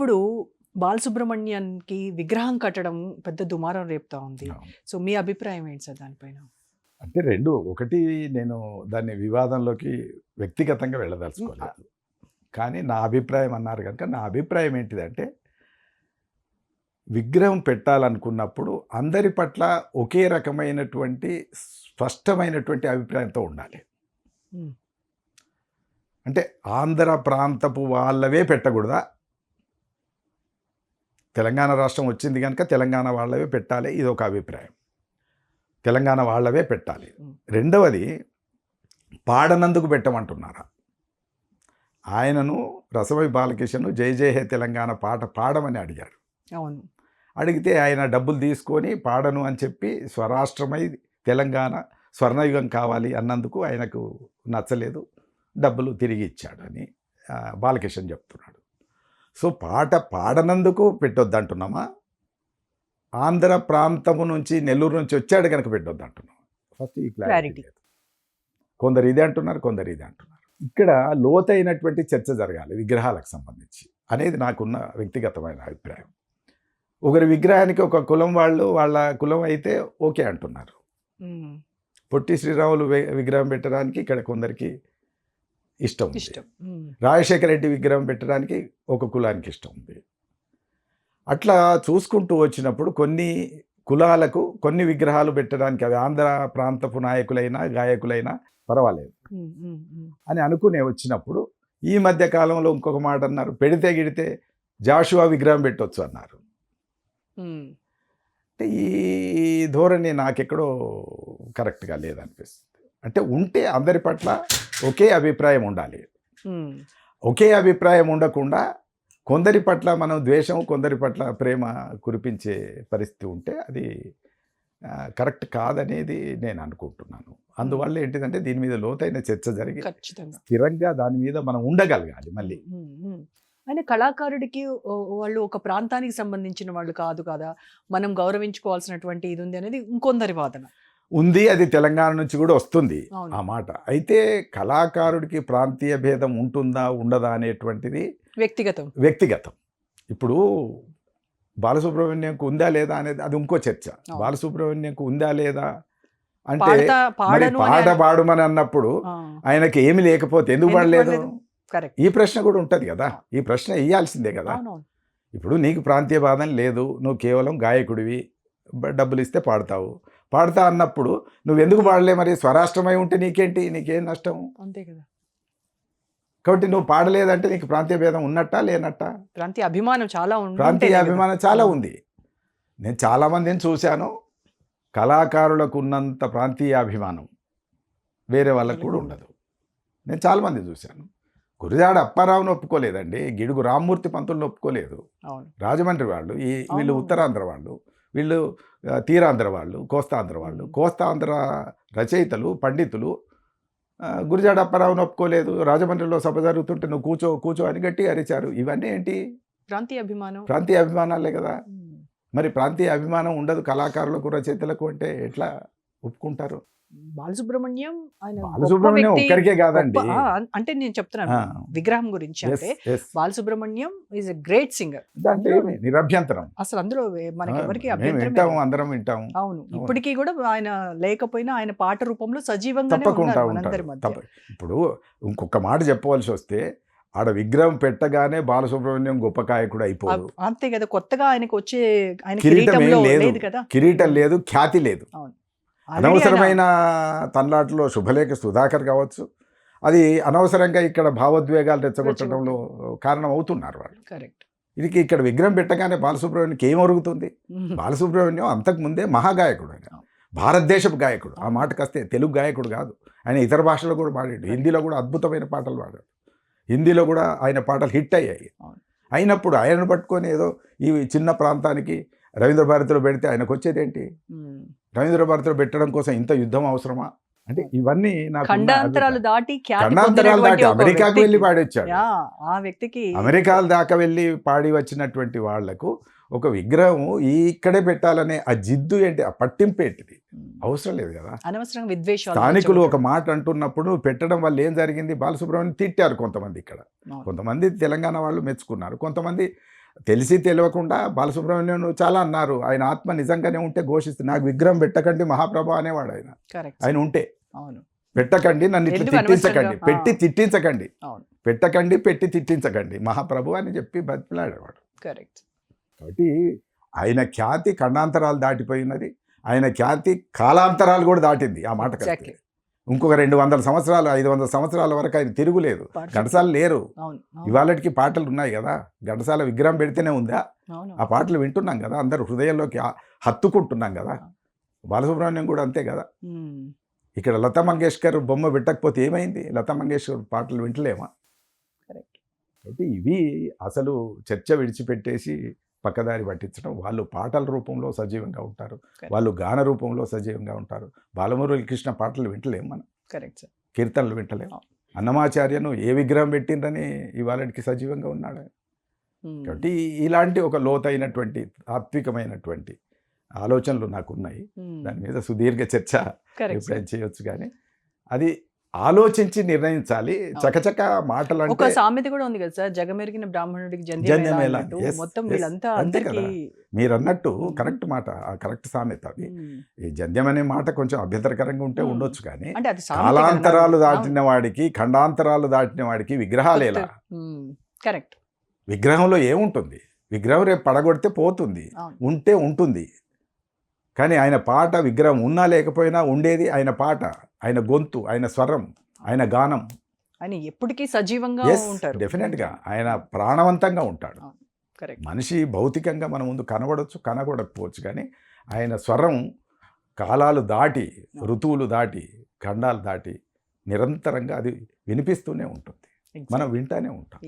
ఇప్పుడు బాలసుబ్రహ్మణ్యానికి విగ్రహం కట్టడం పెద్ద దుమారం రేపుతా ఉంది. సో మీ అభిప్రాయం ఏంటి సార్ దానిపైన? అంటే రెండు ఒకటి నేను దాన్ని వివాదంలోకి వ్యక్తిగతంగా వెళ్ళదలుచుకోలేదు. కానీ నా అభిప్రాయం అన్నారు కనుక నా అభిప్రాయం ఏంటిదంటే విగ్రహం పెట్టాలనుకున్నప్పుడు అందరి పట్ల ఒకే రకమైనటువంటి స్పష్టమైనటువంటి అభిప్రాయంతో ఉండాలి. అంటే ఆంధ్ర ప్రాంతపు వాళ్ళవే పెట్టకూడదా? తెలంగాణ రాష్ట్రం వచ్చింది కనుక తెలంగాణ వాళ్ళవే పెట్టాలి ఇది ఒక అభిప్రాయం. తెలంగాణ వాళ్ళవే పెట్టాలి. రెండవది పాడనందుకు పెట్టమంటున్నారా? ఆయనను రసవై బాలకిషన్ జై జై హే తెలంగాణ పాట పాడమని అడిగారు. అవును. అడిగితే ఆయన డబ్బులు తీసుకొని పాడను అని చెప్పి స్వరాష్ట్రమై తెలంగాణ స్వర్ణయుగం కావాలి అన్నందుకు ఆయనకు నచ్చలేదు డబ్బులు తిరిగి ఇచ్చాడు అని బాలకిషన్ చెప్తున్నాడు. సో పాట పాడనందుకు పెట్టొద్దు అంటున్నామా ఆంధ్ర ప్రాంతము నుంచి నెల్లూరు నుంచి వచ్చాడు కనుక పెట్టొద్దు అంటున్నాం ఫస్ట్ ఈ క్లారిటీ కొందరు ఇదే అంటున్నారు కొందరు ఇదే అంటున్నారు. ఇక్కడ లోతైనటువంటి చర్చ జరగాలి విగ్రహాలకు సంబంధించి అనేది నాకున్న వ్యక్తిగతమైన అభిప్రాయం. ఒకరి విగ్రహానికి ఒక కులం వాళ్ళు వాళ్ళ కులం అయితే ఓకే అంటున్నారు. పొట్టి శ్రీరాములు విగ్రహం పెట్టడానికి ఇక్కడ కొందరికి ఇష్టం ఉంది. రాజశేఖర రెడ్డి విగ్రహం పెట్టడానికి ఒక కులానికి ఇష్టం ఉంది. అట్లా చూసుకుంటూ వచ్చినప్పుడు కొన్ని కులాలకు కొన్ని విగ్రహాలు పెట్టడానికి అవి ఆంధ్ర ప్రాంతపు నాయకులైనా గాయకులైనా పర్వాలేదు. అని అనుకునే వచ్చినప్పుడు ఈ మధ్య కాలంలో ఇంకొక మాట అన్నారు పెడితే గిడితే జాషువా విగ్రహం పెట్టొచ్చు అన్నారు. అంటే ఈ ధోరణి నాకెక్కడో కరెక్ట్గా లేదనిపిస్తుంది. అంటే ఉంటే అందరి పట్ల ఒకే అభిప్రాయం ఉండాలి. ఒకే అభిప్రాయం ఉండకుండా కొందరి పట్ల మనం ద్వేషం కొందరి పట్ల ప్రేమ కురిపించే పరిస్థితి ఉంటే అది కరెక్ట్ కాదనేది నేను అనుకుంటున్నాను. అందువల్ల ఏంటిదంటే దీని మీద లోతైన చర్చ జరిగి స్థిరంగా దాని మీద మనం ఉండగలగాలి మళ్ళీ. ఆయన కళాకారుడికి వాళ్ళు ఒక ప్రాంతానికి సంబంధించిన వాళ్ళు కాదు కదా. మనం గౌరవించుకోవాల్సినటువంటి ఇది ఉంది అనేది ఇంకొందరి వాదన. ఉంది అది తెలంగాణ నుంచి కూడా వస్తుంది. ఆ మాట. అయితే కళాకారుడికి ప్రాంతీయ భేదం ఉంటుందా ఉండదా అనేటువంటిది వ్యక్తిగతం. వ్యక్తిగతం. ఇప్పుడు బాలసుబ్రహ్మణ్యంకు ఉందా లేదా అనేది అది ఇంకో చర్చ. బాలసుబ్రహ్మణ్యంకు ఉందా లేదా అంటే మరి పాట పాడమని అన్నప్పుడు ఆయనకి ఏమి లేకపోతే ఎందుకు పాడలేదు? ఈ ప్రశ్న కూడా ఉంటుంది కదా. ఈ ప్రశ్న వేయాల్సిందే కదా. ఇప్పుడు నీకు ప్రాంతీయ బాధం లేదు నువ్వు కేవలం గాయకుడివి డబ్బులు ఇస్తే పాడతావు. పాడతా అన్నప్పుడు నువ్వు ఎందుకు పాడలే మరి? స్వరాష్ట్రమై ఉంటే నీకేంటి? నీకేం నష్టం? అంతే కదా. కాబట్టి నువ్వు పాడలేదంటే నీకు ప్రాంతీయ భేదం ఉన్నట్టా లేనట్టా? ప్రాంతీయ అభిమానం చాలా ఉంటేనే ప్రాంతీయ. అభిమానం చాలా ఉంది. నేను చాలా మందిని చూశాను. కళాకారులకు ఉన్నంత ప్రాంతీయ అభిమానం వేరే వాళ్ళకు కూడా ఉండదు. నేను చాలా మంది చూశాను. గురిజాడ అప్పారావుని ఒప్పుకోలేదండి. గిడుగు రామ్మూర్తి పంతులను ఒప్పుకోలేదు. రాజమండ్రి వాళ్ళు ఈ వీళ్ళు. ఉత్తరాంధ్ర వాళ్ళు. వీళ్ళు తీరాంధ్ర వాళ్ళు కోస్తాంధ్ర వాళ్ళు. కోస్తాంధ్ర రచయితలు పండితులు గురిజాడ అప్పారావుని ఒప్పుకోలేదు. రాజమండ్రిలో సభ జరుగుతుంటే నువ్వు కూర్చో కూర్చో అని గట్టి అరిచారు. ఇవన్నీ ఏంటి? ప్రాంతీయ అభిమానం. ప్రాంతీయ అభిమానాలే కదా. మరి ప్రాంతీయ అభిమానం ఉండదు కళాకారులకు రచయితలకు అంటే ఎట్లా ఒప్పుకుంటారు? బాలసుబ్రహ్మణ్యం ఆయన బాలసుబ్రహ్మణ్యం ఒక్కరికే కాదండి. అంటే నేను చెప్తున్నాను. విగ్రహం గురించి అంటే. Balasubrahmanyam is a great singer నిరభ్యంతరం. అసలు అందులో మనకి ఎవరికి అభ్యంతరం. అందరం వింటాము అవును. ఇప్పటికీ కూడా ఆయన లేకపోయినా ఆయన పాట రూపంలో సజీవంగానే తప్పకుండా ఉంటారు. ఇప్పుడు ఇంకొక మాట చెప్పవలసి వస్తే ఆడ విగ్రహం పెట్టగానే బాలసుబ్రహ్మణ్యం గొప్ప కాయకుడు అయిపోదు అంతే కదా కొత్తగా ఆయనకు వచ్చే ఆయన కిరీటం లేదు. కదా. కిరీటం లేదు ఖ్యాతి లేదు. Already అనవసరమైన తన్లాట్లో శుభలేఖ సుధాకర్ కావచ్చు. అది అనవసరంగా ఇక్కడ భావోద్వేగాలు రెచ్చగొట్టడంలో కారణం అవుతున్నారు వాళ్ళు. correct. ఇది ఇక్కడ విగ్రహం పెట్టగానే బాలసుబ్రహ్మణ్యంకి ఏం ఒరుగుతుంది. ఉమ్. బాలసుబ్రహ్మణ్యం అంతకుముందే మహాగాయకుడు ఆయన భారతదేశపు గాయకుడు. ఆ మాటకొస్తే తెలుగు గాయకుడు కాదు. ఆయన ఇతర భాషలో కూడా పాడాడు. హిందీలో కూడా అద్భుతమైన పాటలు పాడాడు. హిందీలో కూడా ఆయన పాటలు హిట్ అయ్యాయి. అయినప్పుడు ఆయనను పట్టుకొని ఏదో ఈ చిన్న ప్రాంతానికి రవీంద్ర భారతిలో పెడితే ఆయనకు వచ్చేది ఏంటి ఉమ్. రవీంద్ర భారతిలో పెట్టడం కోసం ఇంత యుద్ధం అవసరమా? అంటే ఇవన్నీ నాకు ఖండాంతరాలు దాటి ఖండాంతరాలు దాటి అమెరికాకు వెళ్ళి పాడొచ్చాడు. ఆ వ్యక్తికి అమెరికా దాకా వెళ్ళి పాడి వచ్చినటువంటి వాళ్ళకు ఒక విగ్రహం ఈ ఇక్కడే పెట్టాలనే ఆ జిద్దు ఏంటి? ఆ పట్టింపు ఏంటిది. అవసరం లేదు కదా. విద్వేషాలు స్థానికులు ఒక. మాట అంటున్నప్పుడు పెట్టడం వల్ల ఏం జరిగింది? బాలసుబ్రహ్మణ్యం తిట్టారు కొంతమంది ఇక్కడ. కొంతమంది తెలంగాణ వాళ్ళు మెచ్చుకున్నారు. కొంతమంది తెలిసి తెలియకుండా బాలసుబ్రహ్మణ్యం చాలా అన్నారు. ఆయన ఆత్మ నిజంగానే ఉంటే ఘోషిస్తుంది నాకు విగ్రహం పెట్టకండి మహాప్రభు అనేవాడు ఆయన ఆయన ఉంటే. అవును. పెట్టకండి నన్ను ఇట్లా తిట్టించకండి? పెట్టి తిట్టించకండి. పెట్టకండి పెట్టి తిట్టించకండి. మహాప్రభు అని చెప్పి బతిలాడేవాడు కరెక్ట్. కాబట్టి ఆయన ఖ్యాతి ఖండాంతరాలు దాటిపోయినది ఆయన ఖ్యాతి కాలాంతరాలు కూడా దాటింది ఆ మాట ఇంకొక రెండు వందల సంవత్సరాలు ఐదు వందల సంవత్సరాల వరకు ఆయన తిరుగులేదు. ఘంటసాల లేరు. ఇవాళకి పాటలు ఉన్నాయి కదా. ఘంటసాల విగ్రహం పెడితేనే ఉందా? ఆ పాటలు వింటున్నాం కదా. అందరు హృదయంలోకి హత్తుకుంటున్నాం కదా. బాలసుబ్రహ్మణ్యం కూడా అంతే కదా. ఇక్కడ లతా మంగేష్కర్ బొమ్మ పెట్టకపోతే ఏమైంది? లతా మంగేష్కర్ పాటలు వింటలేమా? కరెక్ట్. కాబట్టి ఇవి అసలు చర్చ విడిచిపెట్టేసి పక్కదారి పట్టించడం. వాళ్ళు పాటల రూపంలో సజీవంగా ఉంటారు. వాళ్ళు గాన రూపంలో సజీవంగా ఉంటారు. బాలమురళి కృష్ణ పాటలు వింటలేం మనం. Correct sir. కీర్తనలు వింటలేం. అన్నమాచార్యను ఏ విగ్రహం పెట్టిండ్రని ఇవాళకి సజీవంగా ఉన్నాడు. కాబట్టి ఇలాంటి ఒక లోతైనటువంటి తాత్వికమైనటువంటి ఆలోచనలు నాకు ఉన్నాయి మ్మ్. దాని మీద సుదీర్ఘ చర్చ. ఎప్పుడైనా చేయొచ్చు కానీ అది ఆలోచించి నిర్ణయించాలి. చకచక మాటలు ఒక సామెత కూడా ఉంది కదా సార్ జగమెరిగిన బ్రాహ్మణుడికి ఎలా? మొత్తం. వీళ్ళంతా అంతే అందరికి మీరు అన్నట్టు కరెక్ట్ మాట ఆ కరెక్ట్ సామెత అది. ఈ జంధ్యం అనే మాట కొంచెం అభ్యంతరకరంగా ఉంటే. ఉండొచ్చు కానీ కాలాంతరాలు కదా. దాటిన వాడికి ఖండాంతరాలు దాటిన వాడికి విగ్రహాలేలా మ్మ్. కరెక్ట్ విగ్రహంలో ఏముంటుంది? విగ్రహం రేపు పడగొడితే పోతుంది. ఉంటే ఉంటుంది. కానీ ఆయన పాట విగ్రహం ఉన్నా లేకపోయినా ఉండేది ఆయన పాట. ఆయన గొంతు ఆయన స్వరం ఆయన గానం. ఆయన ఎప్పటికీ సజీవంగా ఉంటారు. డెఫినెట్గా ఆయన ప్రాణవంతంగా ఉంటాడు. మనిషి భౌతికంగా మన ముందు కనబడవచ్చు కనబడకపోవచ్చు కానీ ఆయన స్వరం కాలాలు దాటి ఋతువులు దాటి ఖండాలు దాటి నిరంతరంగా అది వినిపిస్తూనే ఉంటుంది. మనం వింటానే ఉంటాం.